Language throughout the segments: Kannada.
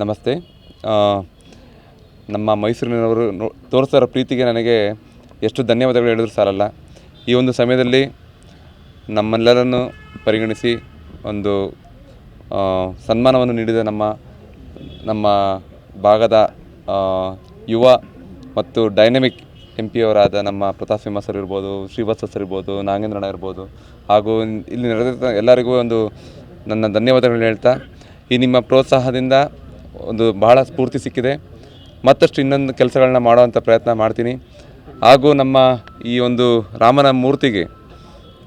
ನಮಸ್ತೆ. ನಮ್ಮ ಮೈಸೂರಿನವರು ನೋ, ತೋರಿಸ್ತಾರ ಪ್ರೀತಿಗೆ ನನಗೆ ಎಷ್ಟು ಧನ್ಯವಾದಗಳು ಹೇಳಿದ್ರು ಸಾಲಲ್ಲ. ಈ ಒಂದು ಸಮಯದಲ್ಲಿ ನಮ್ಮೆಲ್ಲರನ್ನು ಪರಿಗಣಿಸಿ ಒಂದು ಸನ್ಮಾನವನ್ನು ನೀಡಿದ ನಮ್ಮ ನಮ್ಮ ಭಾಗದ ಯುವ ಮತ್ತು ಡೈನಮಿಕ್ ಎಂ ಪಿಯವರಾದ ನಮ್ಮ ಪ್ರತಾಪ್ ಸಿಂಹ ಸರ್ ಇರ್ಬೋದು, ಶ್ರೀವತ್ಸ ಸರ್ ಇರ್ಬೋದು, ನಾಗೇಂದ್ರಣ್ಣ ಇರ್ಬೋದು ಹಾಗೂ ಇಲ್ಲಿ ನಡೆದ ಎಲ್ಲರಿಗೂ ಒಂದು ನನ್ನ ಧನ್ಯವಾದಗಳನ್ನ ಹೇಳ್ತಾ, ಈ ನಿಮ್ಮ ಪ್ರೋತ್ಸಾಹದಿಂದ ಒಂದು ಬಹಳ ಸ್ಫೂರ್ತಿ ಸಿಕ್ಕಿದೆ. ಮತ್ತಷ್ಟು ಇನ್ನೊಂದು ಕೆಲಸಗಳನ್ನ ಮಾಡುವಂಥ ಪ್ರಯತ್ನ ಮಾಡ್ತೀನಿ. ಹಾಗೂ ನಮ್ಮ ಈ ಒಂದು ರಾಮನ ಮೂರ್ತಿಗೆ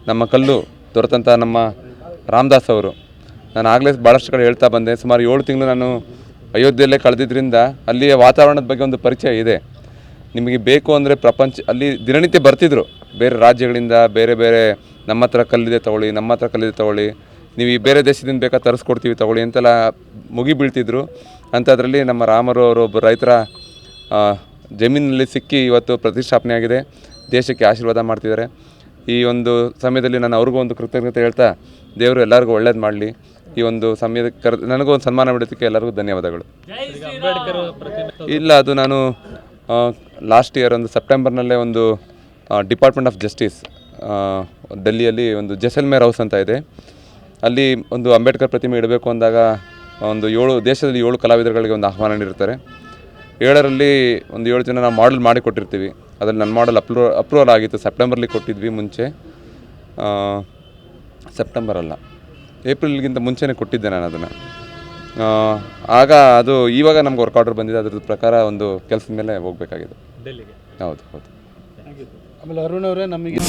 ನಮ್ಮ ಕಲ್ಲು ದೊರೆತಂಥ ನಮ್ಮ ರಾಮದಾಸ್ ಅವರು, ನಾನು ಆಗಲೇ ಭಾಳಷ್ಟು ಕಡೆ ಹೇಳ್ತಾ ಬಂದೆ. ಸುಮಾರು ಏಳು ತಿಂಗಳು ನಾನು ಅಯೋಧ್ಯೆಯಲ್ಲೇ ಕಳೆದಿದ್ದರಿಂದ ಅಲ್ಲಿಯ ವಾತಾವರಣದ ಬಗ್ಗೆ ಒಂದು ಪರಿಚಯ ಇದೆ. ನಿಮಗೆ ಬೇಕು ಅಂದರೆ ಪ್ರಪಂಚ, ಅಲ್ಲಿ ದಿನನಿತ್ಯ ಬರ್ತಿದ್ರು. ಬೇರೆ ರಾಜ್ಯಗಳಿಂದ ಬೇರೆ ಬೇರೆ ನಮ್ಮ ಹತ್ರ ಕಲ್ಲಿದೆ ತಗೊಳ್ಳಿ, ನಮ್ಮ ಹತ್ರ ಕಲ್ಲಿದೆ ತಗೊಳ್ಳಿ. ನೀವು ಈ ಬೇರೆ ದೇಶದಿಂದ ಬೇಕಾ ತರಿಸ್ಕೊಡ್ತೀವಿ ತಗೊಳ್ಳಿ ಅಂತೆಲ್ಲ ಮುಗಿ ಬೀಳ್ತಿದ್ರು. ಅಂಥದ್ರಲ್ಲಿ ನಮ್ಮ ರಾಮರು ಅವರು ಒಬ್ಬ ರೈತರ ಜಮೀನಲ್ಲಿ ಸಿಕ್ಕಿ ಇವತ್ತು ಪ್ರತಿಷ್ಠಾಪನೆ ಆಗಿದೆ. ದೇಶಕ್ಕೆ ಆಶೀರ್ವಾದ ಮಾಡ್ತಿದ್ದಾರೆ. ಈ ಒಂದು ಸಮಯದಲ್ಲಿ ನಾನು ಅವ್ರಿಗೂ ಒಂದು ಕೃತಜ್ಞತೆ ಹೇಳ್ತಾ, ದೇವರು ಎಲ್ಲರಿಗೂ ಒಳ್ಳೇದು ಮಾಡಲಿ. ಈ ಒಂದು ಸಮಯದ ಕರ್, ನನಗೂ ಒಂದು ಸನ್ಮಾನ ಬಿಡೋದಕ್ಕೆ ಎಲ್ಲರಿಗೂ ಧನ್ಯವಾದಗಳು. ಇಲ್ಲ, ಅದು ನಾನು ಲಾಸ್ಟ್ ಇಯರ್ ಒಂದು ಸೆಪ್ಟೆಂಬರ್ನಲ್ಲೇ ಒಂದು ಡಿಪಾರ್ಟ್ಮೆಂಟ್ ಆಫ್ ಜಸ್ಟಿಸ್ ಡೆಲ್ಲಿಯಲ್ಲಿ ಒಂದು ಜಸಲ್ಮೇರ್ ಹೌಸ್ ಅಂತ ಇದೆ. ಅಲ್ಲಿ ಒಂದು ಅಂಬೇಡ್ಕರ್ ಪ್ರತಿಮೆ ಇಡಬೇಕು ಅಂದಾಗ ಒಂದು ಏಳು ದೇಶದಲ್ಲಿ ಏಳು ಕಲಾವಿದರುಗಳಿಗೆ ಒಂದು ಆಹ್ವಾನ ನೀಡಿರ್ತಾರೆ. ಏಳರಲ್ಲಿ ಒಂದು ಏಳು ಜನ ನಾವು ಮಾಡಲ್ ಮಾಡಿ ಕೊಟ್ಟಿರ್ತೀವಿ. ಅದರಲ್ಲಿ ನನ್ನ ಮಾಡಲ್ ಅಪ್ರೂವ್ ಅಪ್ರೂವಲ್ ಆಗಿತ್ತು. ಸೆಪ್ಟೆಂಬರ್ಲಿ ಕೊಟ್ಟಿದ್ವಿ ಮುಂಚೆ. ಸೆಪ್ಟೆಂಬರ್ ಅಲ್ಲ. ಏಪ್ರಿಲ್ಗಿಂತ ಮುಂಚೆನೇ ಕೊಟ್ಟಿದ್ದೆ ನಾನು ಅದನ್ನು. ಆಗ ಅದು ಇವಾಗ ನಮ್ಗೆ ವರ್ಕ್ ಆರ್ಡರ್ ಬಂದಿದೆ. ಅದ್ರ ಪ್ರಕಾರ ಒಂದು ಕೆಲಸದ ಮೇಲೆ ಹೋಗಬೇಕಾಗಿದೆ. ಡೆಲ್ಲಿಗೆ. ಹೌದು ಹೌದು. ಆಮೇಲೆ ಅರುಣ್ ಅವರೇ ನಮಗೆ